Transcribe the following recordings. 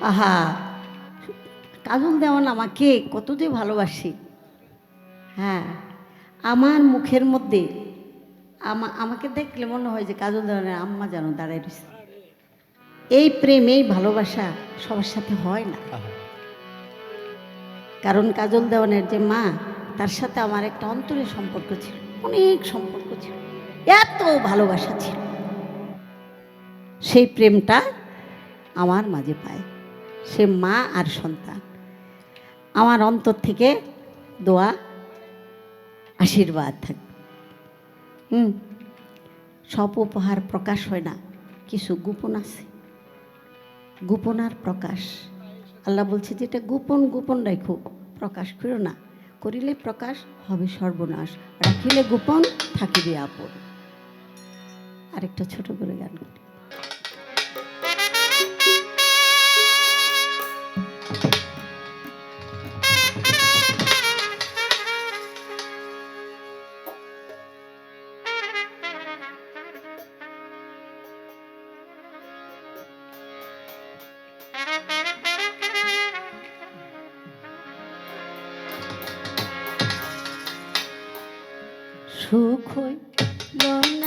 আহা কাজল দেওয়ান আমাকে কত যে ভালোবাসি। হ্যাঁ আমার মুখের মধ্যে আমা আমাকে দেখলে মনে হয় যে কাজল দেওয়ানের আম্মা যেন দাঁড়ায় রয়েছে। এই প্রেম এই ভালোবাসা সবার সাথে হয় না। কারণ কাজল দেওয়ানের যে মা তার সাথে আমার একটা অন্তরের সম্পর্ক ছিল অনেক সম্পর্ক ছিল এত ভালোবাসা ছিল। সেই প্রেমটা আমার মাঝে পায়। সে মা আর সন্তান। আমার অন্তর থেকে দোয়া, আশীর্বাদ থাকবে হুম, সব উপহার প্রকাশ হয় না, কিছু গোপন আছে। গোপন আর প্রকাশ। আল্লাহ বলছে যেটা গোপন গোপন রাখো প্রকাশ করো না। করিলে প্রকাশ হবে সর্বনাশ, রাখিলে গোপন থাকিবে আপন। আরেকটা ছোট করে গান করি। হইল না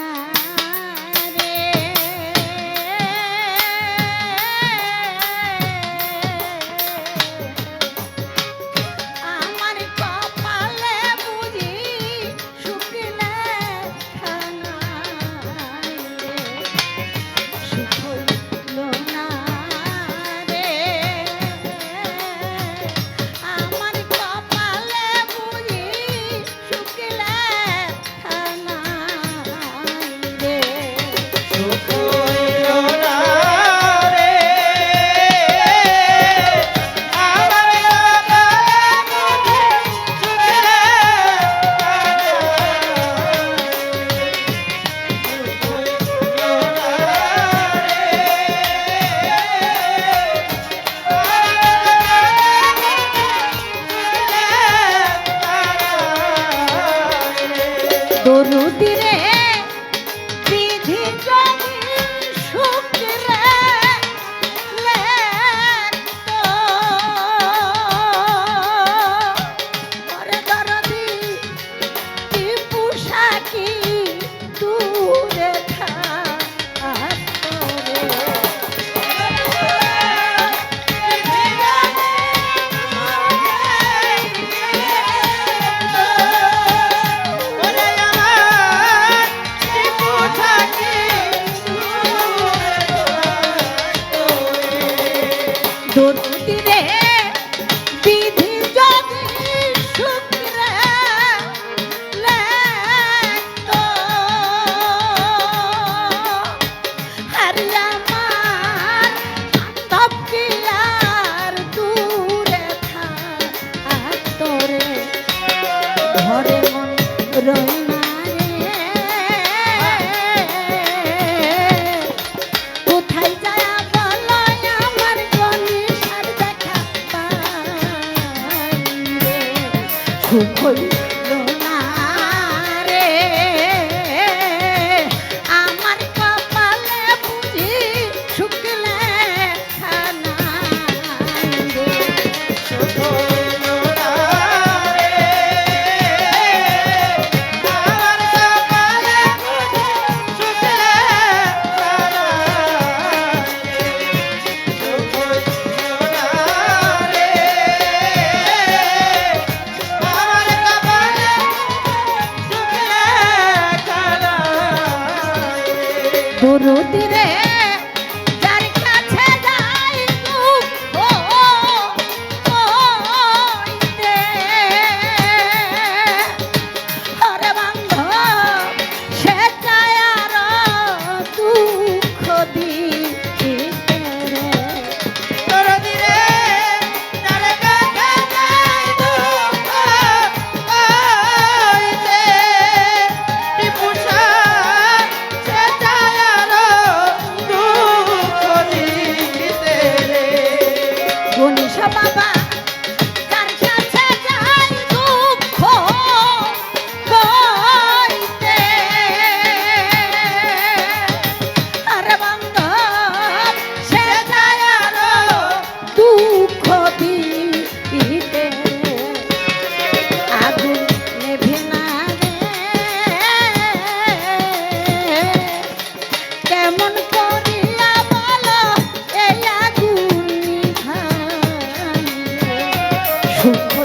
ঘরে মন রই দরুদি রে। 哼。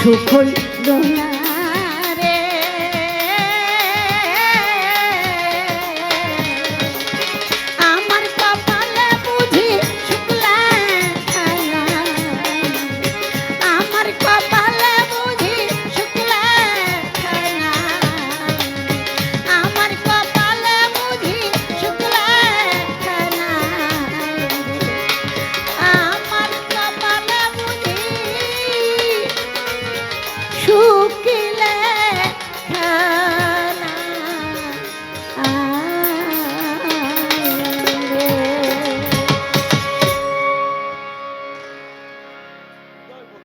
সুখ হই